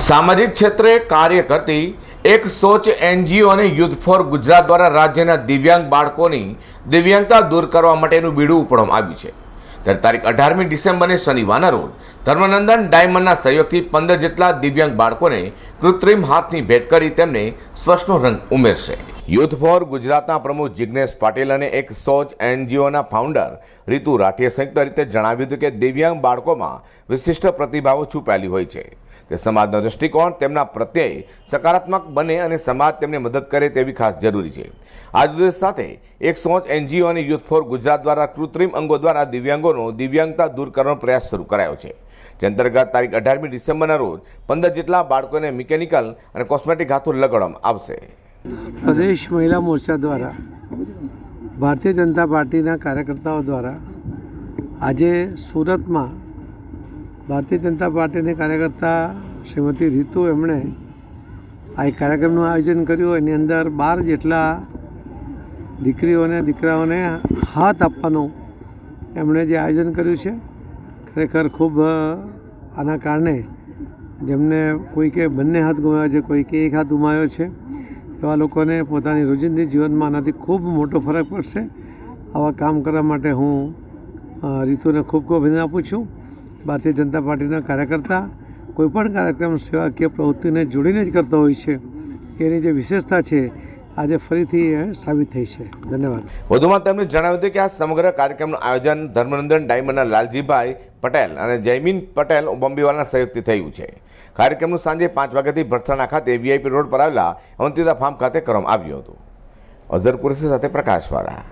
સામાજિક ક્ષેત્રે કાર્ય કરતી એક સોચ એનજીઓ અને યુથ ફોર ગુજરાત દ્વારા રાજ્યના દિવ્યાંગ બાળકોની દિવ્યાંગતા દૂર કરવા માટેનું બીડું ઉપડવામાં આવ્યું છે. ત્યારે તારીખ અઢારમી ડિસેમ્બરને શનિવારના રોજ ધર્મનંદન ડાયમંડના સહયોગથી પંદર જેટલા દિવ્યાંગ બાળકોને કૃત્રિમ હાથની ભેટ કરી તેમને સ્વચ્છનો રંગ ઉમેરશે. યુથ ફોર ગુજરાતના પ્રમુખ જિજ્ઞેશ પાટીલ અને એક સોચ એનજીઓના ફાઉન્ડર રીતુ રાઠીએ સંયુક્ત રીતે જણાવ્યું હતું કે દિવ્યાંગ બાળકોમાં વિશિષ્ટ પ્રતિભાવો છુપાયેલી હોય છે. તે સમાજનો દૃષ્ટિકોણ તેમના પ્રત્યે સકારાત્મક બને અને સમાજ તેમને મદદ કરે તેવી ખાસ જરૂરી છે. આ ઉદ્દેશ સાથે એક સોચ એનજીઓ અને યુથ ફોર ગુજરાત દ્વારા કૃત્રિમ અંગો દ્વારા દિવ્યાંગોનો દિવ્યાંગતા દૂર કરવાનો પ્રયાસ શરૂ કરાયો છે. જે અંતર્ગત તારીખ અઢારમી ડિસેમ્બરના રોજ પંદર જેટલા બાળકોને મિકેનિકલ અને કોસ્મેટિક હાથો લગાડવામાં આવશે. પ્રદેશ મહિલા મોરચા દ્વારા ભારતીય જનતા પાર્ટીના કાર્યકર્તાઓ દ્વારા આજે સુરતમાં ભારતીય જનતા પાર્ટીની કાર્યકર્તા શ્રીમતી રીતુ એમણે આ એક કાર્યક્રમનું આયોજન કર્યું. એની અંદર બાર જેટલા દીકરીઓને, દીકરાઓને હાથ આપવાનું એમણે જે આયોજન કર્યું છે. ખરેખર ખૂબ આના કારણે જેમને કોઈકે બંને હાથ ગુમાવ્યા છે કોઈકે એક હાથ ગુમાવ્યો છે. એવા લોકોને પોતાની રોજિંદી જીવનમાં આનાથી ખૂબ મોટો ફરક પડશે. આવા કામ કરવા માટે હું રીતુને ખૂબ ખૂબ અભિનંદન આપું છું. ભારતીય જનતા પાર્ટીના કાર્યકર્તા કોઈપણ કાર્યક્રમ સેવાકીય પ્રવૃત્તિને જોડીને જ કરતો હોય છે. એની જે વિશેષતા છે આજે ફરીથી સાબિત થઈ છે. ધન્યવાદ. વધુમાં તેમણે જણાવ્યું હતું કે આ સમગ્ર કાર્યક્રમનું આયોજન ધર્મનંદન ડાયમંડના લાલજીભાઈ પટેલ અને જયમીન પટેલ બોમ્બીવાલના સહયોગથી થયું છે. કાર્યક્રમનું સાંજે પાંચ વાગ્યાથી ભરથાણા ખાતે વીઆઈપી રોડ પર આવેલા અવંતિતા ફાર્મ ખાતે કરવામાં આવ્યું હતું. અઝર સાથે પ્રકાશવાળા.